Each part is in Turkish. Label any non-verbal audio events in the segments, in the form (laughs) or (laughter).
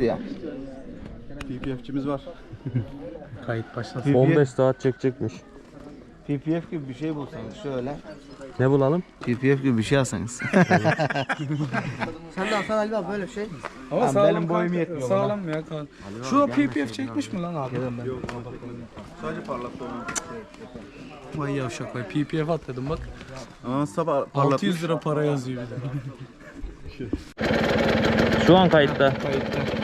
ya. PPF'cimiz var. (laughs) Kayıt başlasın. 15 saat çekecekmiş. PPF gibi bir şey bulsanız şöyle. Ne bulalım? PPF gibi bir şey alsanız. (laughs) (laughs) Sen de alsan Ali abi böyle şey. Ama Tamam, sağlam benim boyum kanka, yetmiyor Sağlam ya kanka. Şu PPF çekmiş mi lan abi? Sadece parlakta olan. Vay yavşak vay PPF at dedim bak. Aa sabah parlatmış. 600 lira para yazıyor bir de. Şu an kayıtta. Kayıtta.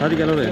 Hadi gel oraya.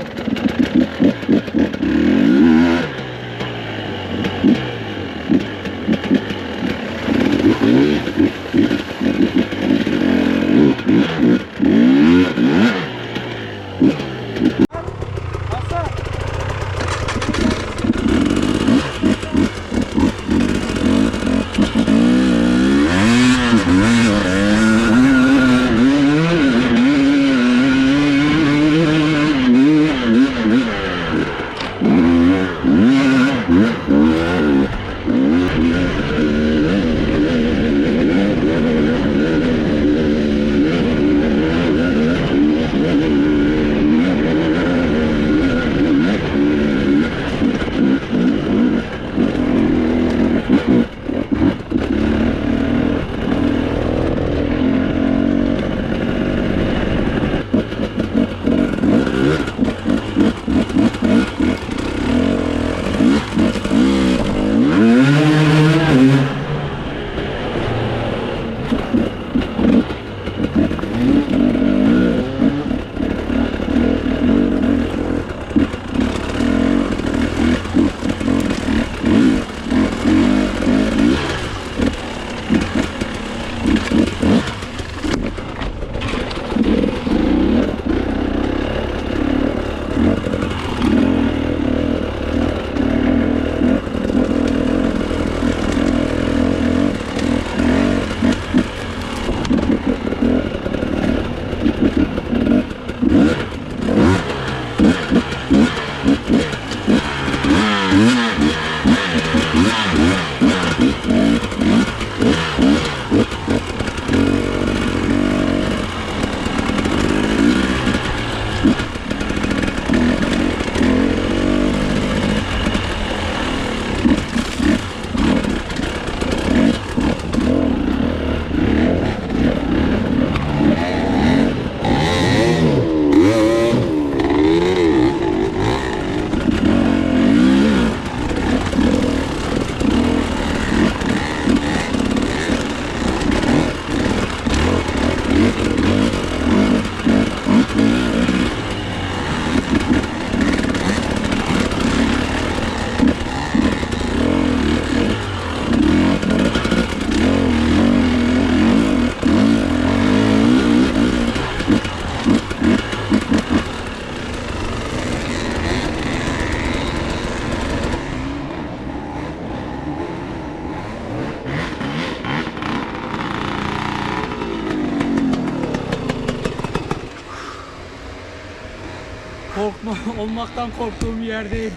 (laughs) olmaktan korktuğum yerdeyim.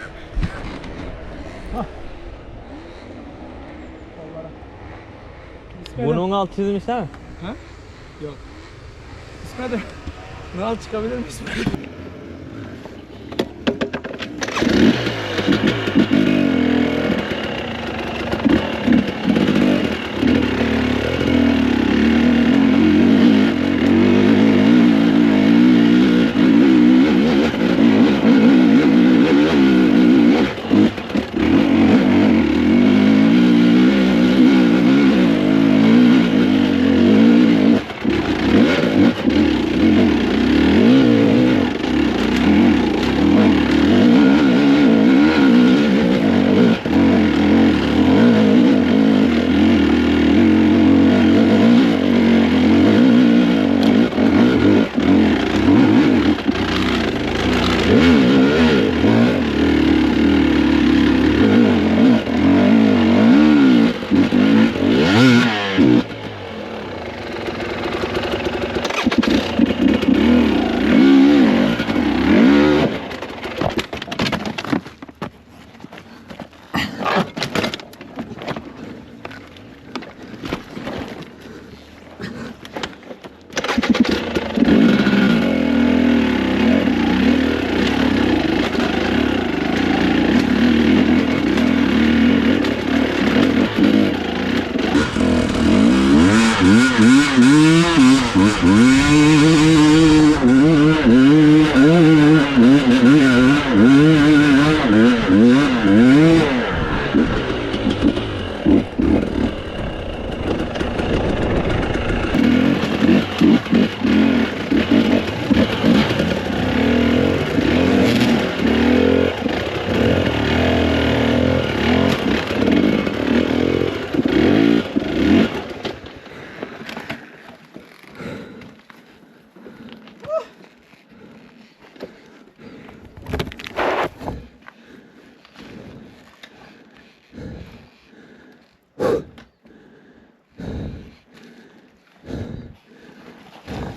Bunun alt çizmiş değil mi? Yok. İsmet ne çıkabilir misin?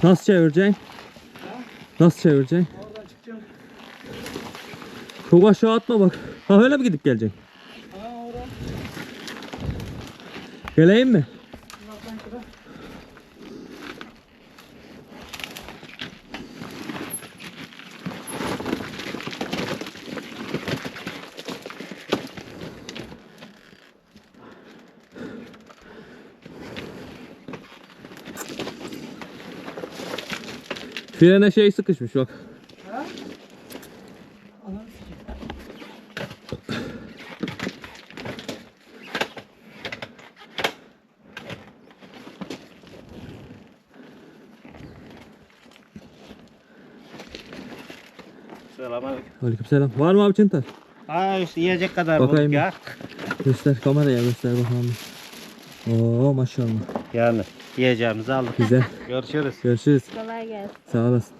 Nasıl çevireceksin? Nasıl çevireceksin? Oradan çıkacağım. Çok aşağı atma bak. Ha öyle mi gidip geleceksin? Ha oradan. Geleyim mi? Frene şey sıkışmış bak. Ananı sikeyim. Aleykümselam. Var mı abi çıntar? Ha işte yiyecek kadar Bakayım bulduk ya. Göster kameraya göster bakalım. Oo maşallah. Yani yiyeceğimizi aldık. Güzel. Görüşürüz. Görüşürüz. Gelsin. Sağ olasın.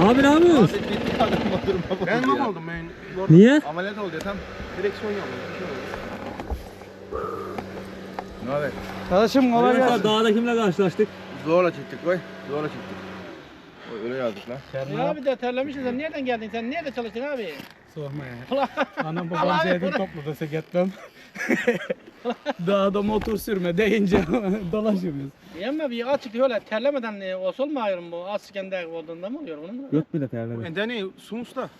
Abi ne yapıyorsun? Ben mi oldum ben? Niye? Ameliyat oldu ya tam. Direksiyon yapmadım. Ne haber? Kardeşim kolay gelsin. Dağda kimle karşılaştık? Zorla çektik koy. Zorla çektik. Oy, Öyle yazdık lan. Ya abi de terlemişsin sen nereden geldin sen nerede çalıştın abi? Sorma ya. (laughs) Anam babam zeytin topladı desek etmem. (laughs) Dağda motor sürme deyince (laughs) dolaşıyoruz. Yemme bir açık öyle terlemeden e, olsa olmuyor mu bu askende olduğunda mı oluyor bunun? Göt bile terledi. Ende ne? Sumusta.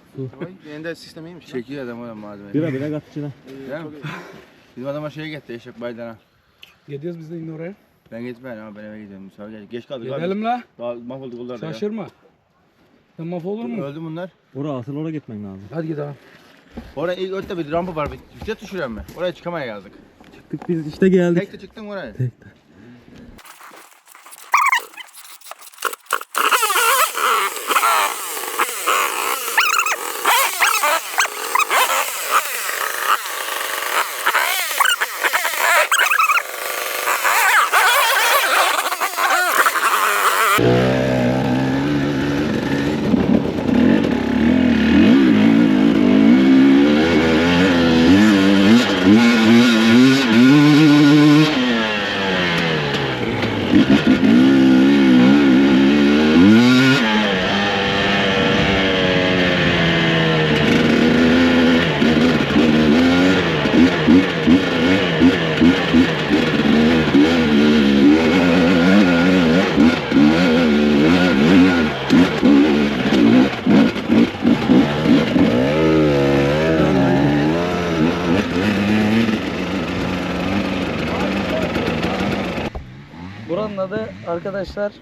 Ende sistemiymiş. Çekiyor adam oğlum malzemeyi. Bira bile kat içine. Mi? Bizim adama şeye gitti eşek baydana. Gidiyoruz biz de yine oraya. Ben gitmem ama ben eve gidiyorum. Gelecek. Geç kaldık abi. Gidelim la. Daha mahvolduk onlar da ya. Sen mahvolur mu? Öldü bunlar. Oraya asıl oraya gitmen lazım. Hadi gidelim. Oraya ilk ötte bir rampa var. Bir vites düşüren mi? Oraya çıkamaya yazdık. Çıktık biz işte geldik. Tek de çıktın oraya. Tek de. Buranın adı arkadaşlar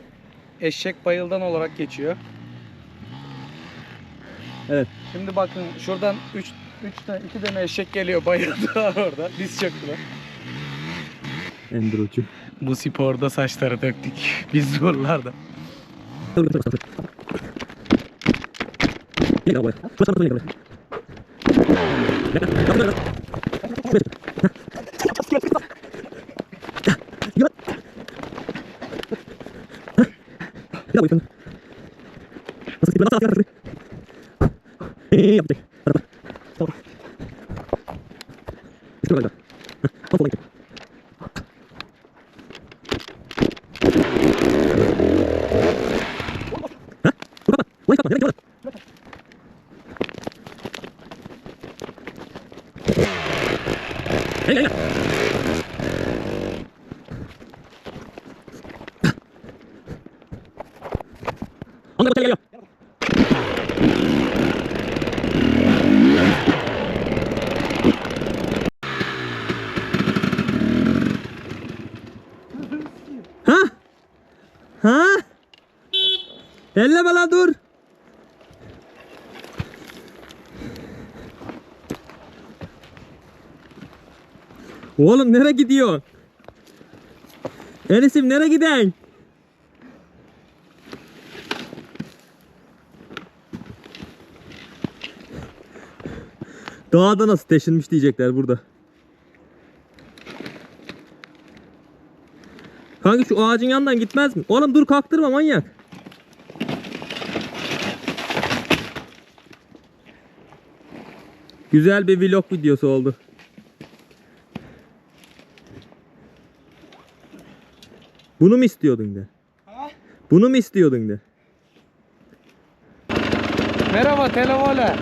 Eşek Bayıldan olarak geçiyor. Evet. Şimdi bakın şuradan 3 3 tane 2 tane eşek geliyor bayıldılar orada. Diz çöktüler. Endurocu. Bu sporda saçları döktük. Biz zorlarda. không phụ mình Hả? Ủa, bắp à? Ủa, bắp à? Ủa, bắp à? Nhớ Elleme lan dur. Oğlum nereye gidiyorsun? Enis'im nereye giden? Dağda nasıl teşinmiş diyecekler burada. Kanka şu ağacın yanından gitmez mi? Oğlum dur kalktırma manyak. Güzel bir vlog videosu oldu. Bunu mu istiyordun de? Bunu mu istiyordun de? Merhaba telefona.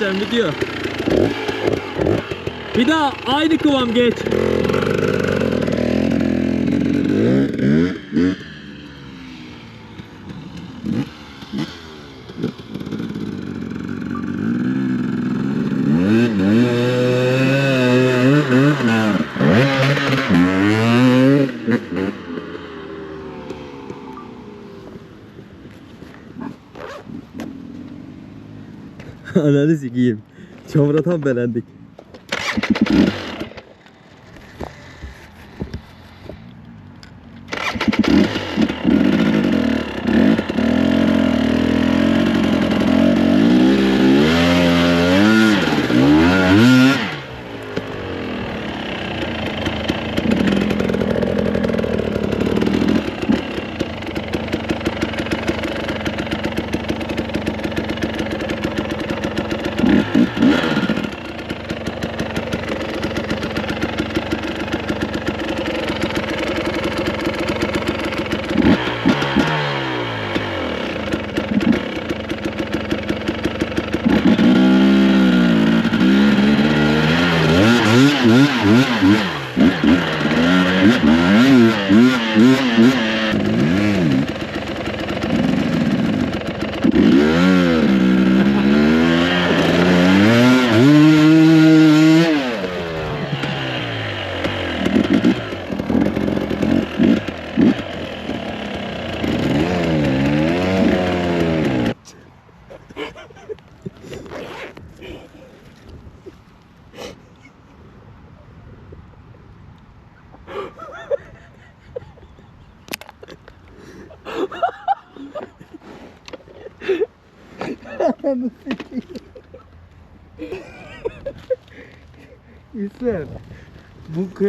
Çekeceğim video. Bir daha aynı kıvam geç. Tam belendik.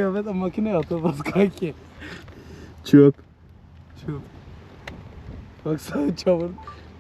İslam. Bu kıyafete makine atılmaz kanki. Çöp. Şu. Baksana çamur.